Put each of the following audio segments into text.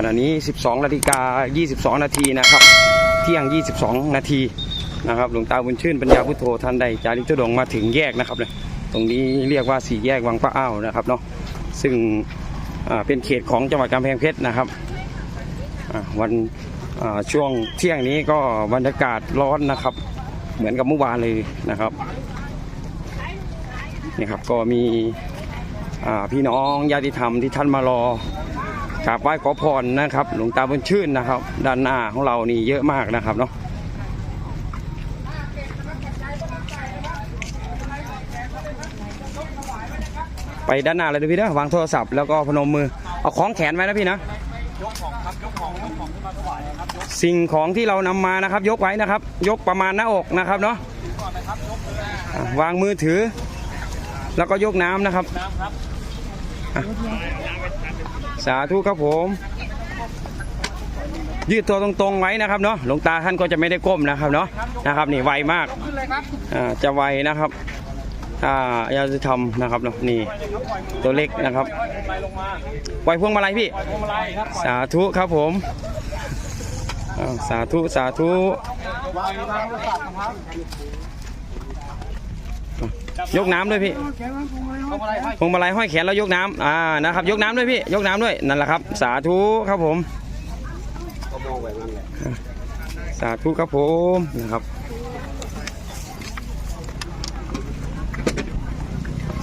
ขณะนี้ 12นาฬิกา22 นาทีนะครับ เที่ยง 22 นาทีนะครับหลวงตาบุญชื่นปัญญาพุทโธท่านได้จาริกทุดงมาถึงแยกนะครับเนี่ยตรงนี้เรียกว่าสี่แยกวังป้าอ้าวนะครับเนาะซึ่งเป็นเขตของจังหวัดกำแพงเพชรนะครับวันช่วงเที่ยงนี้ก็บรรยากาศร้อนนะครับ เหมือนกับเมื่อวานเลยนะครับนี่ครับก็มีพี่น้องญาติธรรมที่ท่านมารอ กราบไหว้ขอพรนะครับ หลวงตาบุญชื่นนะครับ ด้านหน้าของเรานี่เยอะมากนะครับเนาะไปด้านหน้าเลยนะพี่นะวางโทรศัพท์แล้วก็พนมมือเอาของแขนไว้นะพี่นะสิ่งของที่เรานำมานะครับ ยกไว้นะครับ ยกประมาณหน้าอกนะครับเนาะวางมือถือ แล้วก็ยกน้ำนะครับ สาธุครับผม ยืดตัวตรงๆไว้นะครับเนาะหลวงตาท่านก็จะไม่ได้ก้มนะครับเนาะนะครับ นี่ไวมากอ่าจะไวนะครับอ่าอยาจะทำนะครับเนาะนี่ตัวเล็กนะครับไวพวงมาลัยพี่ สาธุครับผมอ้าวสาธุสาธุ ยกน้ำด้วยพี่พวงมาลัยห้อยแขนแล้วยกน้ำอ่านะครับ ยกน้ำด้วยพี่ ยกน้ำด้วยนั่นแหละครับ สาธุครับผม สาธุครับผมนะครับ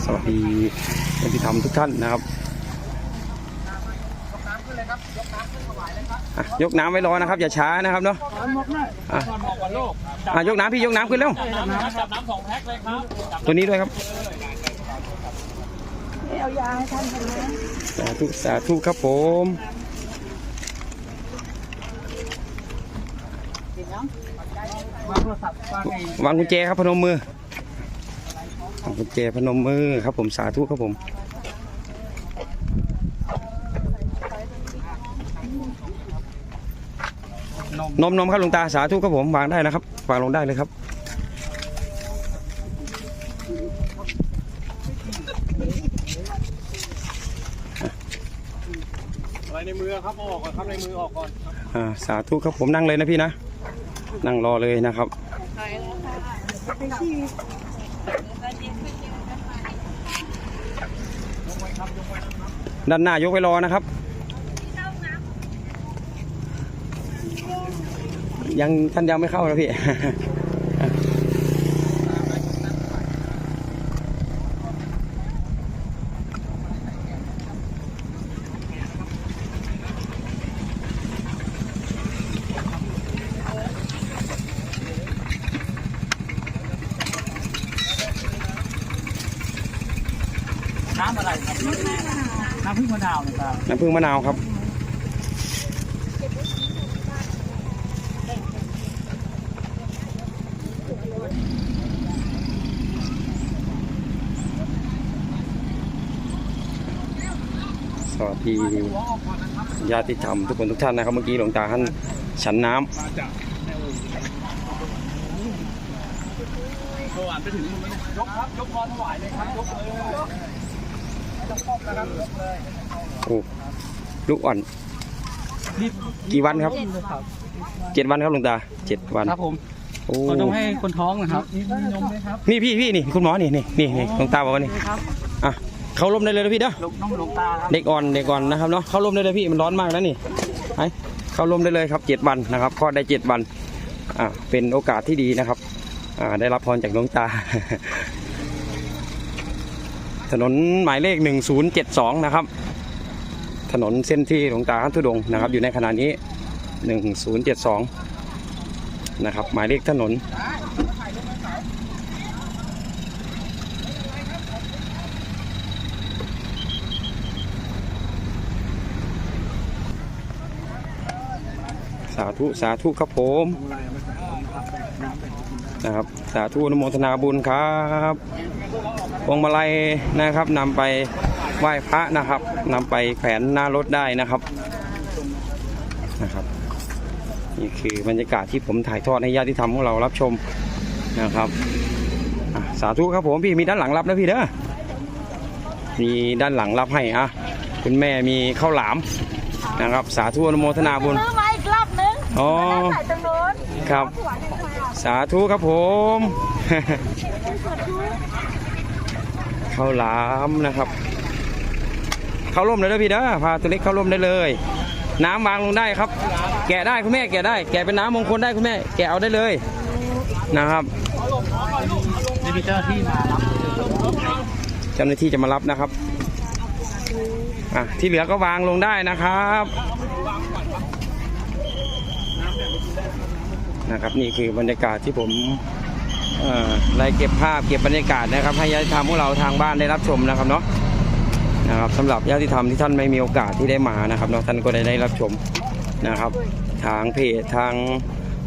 สวัสดีท่านที่ทำทุกท่านนะครับ อะยกน้ำไว้รอนะครับ อย่าช้านะครับเนาะอะอะยกน้ำพี่ยกน้ำขึ้นเร็วจับน้ำสองแพ็คเลยครับตัวนี้ด้วยครับเอายาให้ท่านกันนะสาธุสาธุครับผมวางโทรศัพท์วางไงวางกุญแจครับพนมมือวางกุญแจพนมมือครับผมสาธุครับผม นมนมนมครับหลวงตาสาธุครับผมวางได้นะครับวางลงได้เลยครับ อะไรในมือครับเอาออกก่อนครับในมือออกก่อนอ่าสาธุครับผมนั่งเลยนะพี่นะ นั่งรอเลยนะครับ ด้านหน้ายกไว้รอนะครับ ยังท่านยังไม่เข้านะพี่น้ำอะไรครับน้ำพึ่งมะนาวนะครับน้ำพึ่งมะนาวครับ สวัสดีญาติธรรมทุกคนทุกท่านนะครับ เมื่อกี้หลวงตาท่านฉันน้ำมาจากโทรอ่านไปถึงนู่นไหมเนี่ยยกครับยกคอถวายเลยครับยกเลยไม่ต้องครอบนะครับยกเลยโอ้ลูกอ่อนรีบกี่วันครับครับเจ็ดวันครับหลวงตาเจ็ดวันครับผมโอ้เราต้องให้คนท้องนะครับมีนมไหมครับนี่พี่พี่นี่คุณหมอนี่นี่นี่นี่หลวงตาบอกว่านี่ครับอะ เข้าร่มได้เลยนะพี่เด้อลงน้องหลวงตาครับเด็กอ่อนเด็กอ่อนนะครับเนาะเข้าร่มได้เลยพี่มันร้อนมากนะนี่ไปเข้าร่มได้เลยครับเจ็ดวันนะครับคลอดได้เจ็ดวันอ่าเป็นโอกาสที่ดีนะครับอ่าได้รับพรจากหลวงตา ถนนหมายเลข 1072 นะครับ ถนนเส้นที่หลวงตาท่านทุดงค์นะครับ อยู่ในขณะนี้ 1072 นะครับ หมายเลขถนน สาธุสาธุครับผมนะครับสาธุอนุโมทนาบุญครับพวงมาลัยนะครับนำไปไหว้พระนะครับนำไปแขวนหน้ารถได้นะครับนะครับนี่คือบรรยากาศที่ผมถ่ายทอดให้ญาติธรรมของเรารับชมนะครับสาธุครับผมพี่มีด้านหลังรับนะพี่เด้อมีด้านหลังรับให้อะคุณแม่มีข้าวหลามนะครับ สาธุอนุโมทนาบุญ อ๋อ ใส่ตรงโน้นครับ หัวหนึ่งค่ะสาธุครับผมเข้าวหลามนะครับ เข้าร่มเลยเด้อพี่เด้อพาตัวเล็กเข้าร่มได้เลย น้ำวางลงได้ครับ แกะได้คุณแม่แกะได้ แกะเป็นน้ำมงคลได้คุณแม่ แกะเอาได้เลยนะครับนี่มีเจ้าหน้าที่มารับเจ้าหน้าที่จะมารับนะครับอะที่เหลือก็วางลงได้นะครับ นะครับนี่คือบรรยากาศที่ผมเอ่อไล่เก็บภาพเก็บบรรยากาศนะครับ ให้ญาติธรรมของเราทางบ้านได้รับชมนะครับเนาะนะครับสำหรับญาติธรรมที่ท่านไม่มีโอกาสที่ได้มานะครับเนาะท่านก็ได้ได้รับชมนะครับ ทางเพจทาง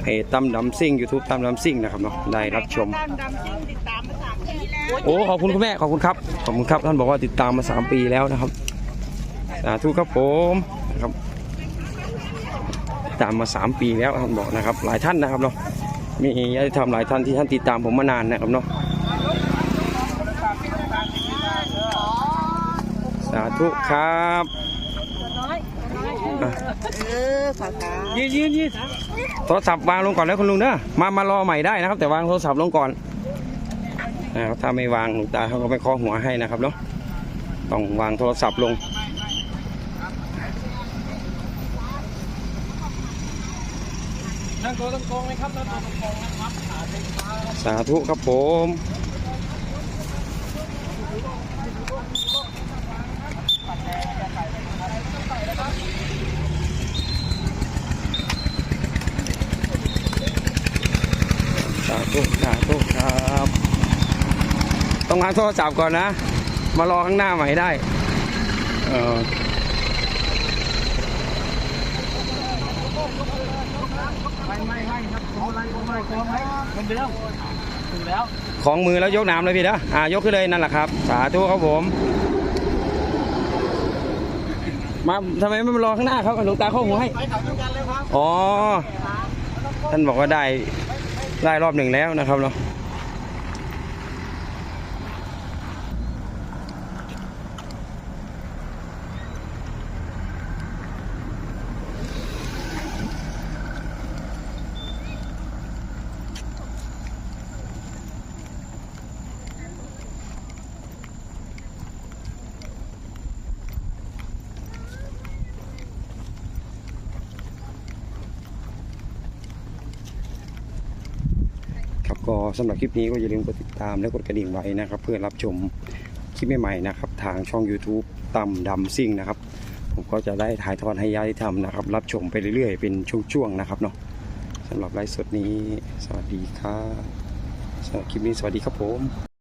เพจตั้มดำซิ่งยูทูบตั้มดำซิ่งนะครับเนาะได้รับชมดำดำซิ่งติดตามมาสามปีแล้วโอ้ขอบคุณคุณแม่ขอบคุณครับขอบคุณครับท่านบอกว่าติดตามมาสามปีแล้วนะครับสาธุครับผมนะครับ ติดตามมาสามปีแล้วท่านบอกนะครับ หลายท่านนะครับเนาะมีญาติธรรมหลายท่านที่ท่านติดตามผมมานานนะครับเนาะสาธุครับอะเออขอค่ะยืนยืนยืนโทรศัพท์วางลงก่อนแล้วคุณลุงเนอะมามารอใหม่ได้นะครับ แต่วางโทรศัพท์ลงก่อนนะครับถ้าไม่วางหลวงตาเขาก็ไม่เคอหัวให้นะครับเนาะต้องวางโทรศัพท์ลง นั่งตัวตรงๆเลยครับนั่งตัวตรงๆนะครับขาเต็มขาสาธุครับผมสาธุสาธุครับต้องวางโทรศัพท์ก่อนนะ มารอข้างหน้าใหม่ได้เออ ไม่ไม่ไม่ครับโอ้ ไรโอ้ไหมือนเดิมถึงแล้ว ของมือแล้วยกน้ำเลยพี่นะอ่ายกขึ้นเลยนั่นแหละครับ สาธุครับผม มาทำไมไม่มารอข้างหน้าครับหลวงตาเข้าหัวให้ ไปขับด้วยกันเลยครับอ๋อ ท่านบอกว่าได้ได้รอบหนึ่งแล้วนะครับเนาะ ก็สำหรับคลิปนี้ก็อย่าลืมกดติดตามและกดกระดิ่งไว้นะครับ เพื่อรับชมคลิปใหม่ๆนะครับ ทางช่อง YouTube ต่ำดำซิ่งนะครับ ผมก็จะได้ถ่ายทอดให้ญาติธรรมนะครับ รับชมไปเรื่อยๆ เป็นช่วงๆนะครับเนาะสำหรับไลฟ์สดนี้สวัสดีครับสำหรับคลิปนี้สวัสดีครับผม